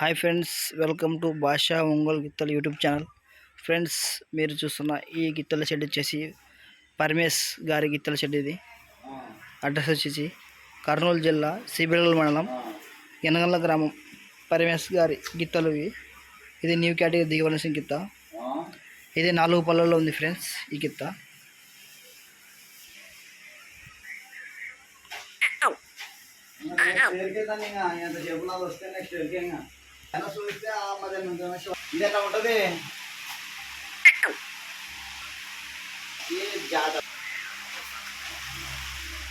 Hi friends welcome to భాషా ఒంగోలు గిత్తలు YouTube channel. Friends మీరు చూస్తున్న ఈ గిత్తల షెడ్ వచ్చేసి పరమేశ్ గారి గిత్తల షెడ్ ఇది. అడ్రస్ వచ్చేసి కర్నూలు జిల్లా సిబిడల్ మండలం ఎనగల్ల గ్రామం. పరమేశ్ గారి గిత్తలు ఇవి. ఇది న్యూ కేటగిరీ దిగవలసిన గిత్త. ఇది నాలుగు పళ్ళల్లో ఉంది ఫ్రెండ్స్ ఈ గిత్త. ఎంత వస్తే నెక్స్ట్ చూస్తే మరి ఇది ఎట్లా ఉంటుంది? ఈ జాత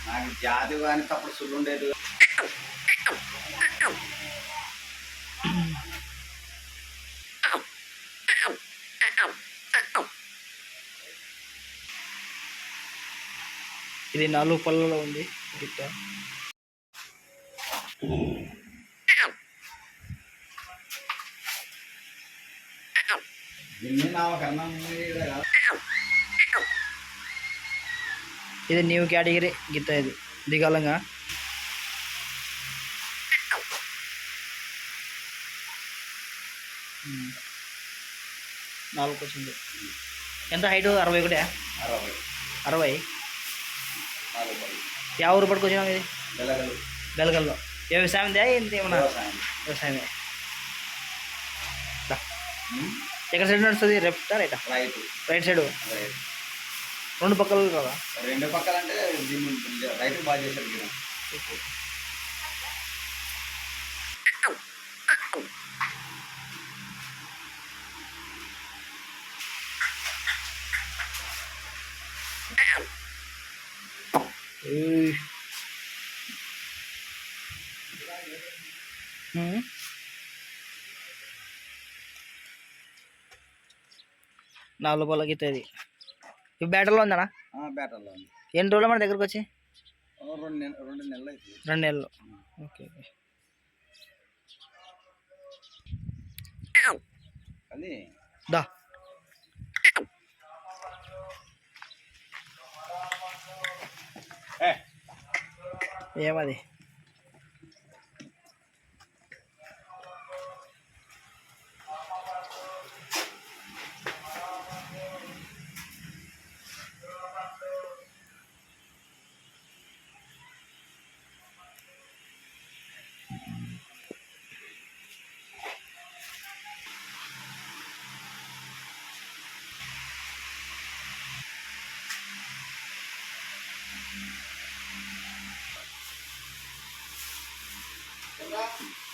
నాకు జాతి కానీ తప్పుడు సుళ్ళు ఉండేది. ఇది నాలుగు పళ్ళలో ఉంది. గిత్త ఇది న్యూ కేటగిరీ గిత్త ఇది. దిగాలంగా. ఉమ్. నాలుగు వచ్చింది ఎంత హైట్ అరవై ఒకటే? అరవై. అరవై. యా ఊరు పట్టుకొచ్చినాం ఇది. వెలగలు బెలగల్లో వ్యవసాయం దే ఏంటి ఏమన్నా? వ్యవసాయం. వ్యవసాయమే. ఎక్కడ సైడ్ నడుస్తుంది? లెఫ్ట్ రైటా రైతు రైట్ సైడ్ రెండు పక్కలు కదా రెండు పక్కలంటే దీన్ని రైతు బాగా చేశారు ఇక్కడ ఏయ్. నాలుగు పళ్ళకి ఇది ఈ బ్యాటర్లో ఉందనా? బేటర్లో ఉంది. ఎన్ని రోజులు మన దగ్గరకు వచ్చి? రెండు రెండు నెలలు అవుతుంది రెండు నెలలు. Okay okay. అది దా. ఏమది? Diba?